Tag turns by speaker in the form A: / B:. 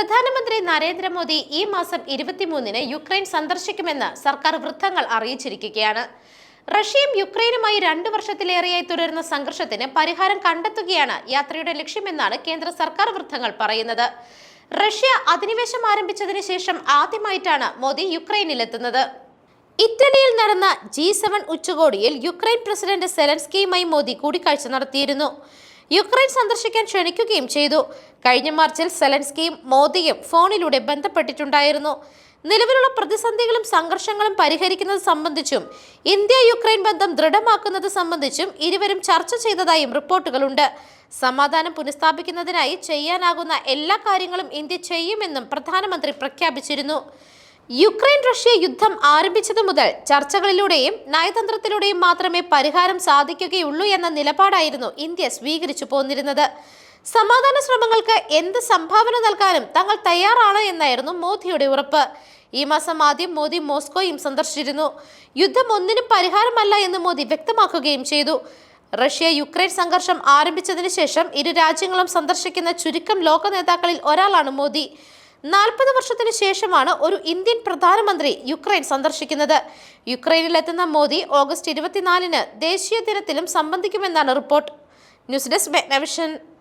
A: പ്രധാനമന്ത്രി നരേന്ദ്രമോദി ഈ മാസം ഇരുപത്തിമൂന്നിന് യുക്രൈൻ സന്ദർശിക്കുമെന്ന് സർക്കാർ വൃത്തങ്ങൾ അറിയിച്ചിരിക്കുകയാണ്. റഷ്യയും യുക്രൈനുമായി രണ്ടു വർഷത്തിലേറെയായി തുടരുന്ന സംഘർഷത്തിന് പരിഹാരം കണ്ടെത്തുകയാണ് യാത്രയുടെ ലക്ഷ്യമെന്നാണ് കേന്ദ്ര സർക്കാർ വൃത്തങ്ങൾ പറയുന്നത്. റഷ്യ അധിനിവേശം ആരംഭിച്ചതിന് ശേഷം ആദ്യമായിട്ടാണ് മോദി യുക്രൈനിലെത്തുന്നത്. ഇറ്റലിയിൽ നടന്ന ജി സെവൻ ഉച്ചകോടിയിൽ യുക്രൈൻ പ്രസിഡന്റ് സെലൻസ്കിയുമായി മോദി കൂടിക്കാഴ്ച നടത്തിയിരുന്നു. യുക്രൈൻ സന്ദർശിക്കാൻ ക്ഷണിക്കുകയും ചെയ്തു. കഴിഞ്ഞ മാർച്ചിൽ സെലൻസ്കിയും മോദിയും ഫോണിലൂടെ ബന്ധപ്പെട്ടിട്ടുണ്ടായിരുന്നു. നിലവിലുള്ള പ്രതിസന്ധികളും സംഘർഷങ്ങളും പരിഹരിക്കുന്നത് സംബന്ധിച്ചും ഇന്ത്യ യുക്രൈൻ ബന്ധം ദൃഢമാക്കുന്നത് സംബന്ധിച്ചും ഇരുവരും ചർച്ച ചെയ്തതായും റിപ്പോർട്ടുകളുണ്ട്. സമാധാനം പുനഃസ്ഥാപിക്കുന്നതിനായി ചെയ്യാനാകുന്ന എല്ലാ കാര്യങ്ങളും ഇന്ത്യ ചെയ്യുമെന്നും പ്രധാനമന്ത്രി പ്രഖ്യാപിച്ചിരുന്നു. യുക്രൈൻ റഷ്യ യുദ്ധം ആരംഭിച്ചതു മുതൽ ചർച്ചകളിലൂടെയും നയതന്ത്രത്തിലൂടെയും മാത്രമേ പരിഹാരം സാധിക്കുകയുള്ളൂ എന്ന നിലപാടായിരുന്നു ഇന്ത്യ സ്വീകരിച്ചു പോന്നിരുന്നത്. സമാധാന ശ്രമങ്ങൾക്ക് എന്ത് സംഭാവന നൽകാനും തങ്ങൾ തയ്യാറാണ് എന്നായിരുന്നു മോദിയുടെ ഉറപ്പ്. ഈ മാസം ആദ്യം മോദി മോസ്കോയും സന്ദർശിച്ചിരുന്നു. യുദ്ധം ഒന്നിനും പരിഹാരമല്ല എന്ന് മോദി വ്യക്തമാക്കുകയും ചെയ്തു. റഷ്യ യുക്രൈൻ സംഘർഷം ആരംഭിച്ചതിന് ശേഷം ഇരു രാജ്യങ്ങളും സന്ദർശിക്കുന്ന ചുരുക്കം ലോക നേതാക്കളിൽ ഒരാളാണ് മോദി. നാൽപ്പത് വർഷത്തിനു ശേഷമാണ് ഒരു ഇന്ത്യൻ പ്രധാനമന്ത്രി യുക്രൈൻ സന്ദർശിക്കുന്നത്. യുക്രൈനിലെത്തുന്ന മോദി ഓഗസ്റ്റ് ഇരുപത്തിനാലിന് ദേശീയ ദിനത്തിലും സംബന്ധിക്കുമെന്നാണ് റിപ്പോർട്ട്. News desk മെഗ്നവിഷൻ.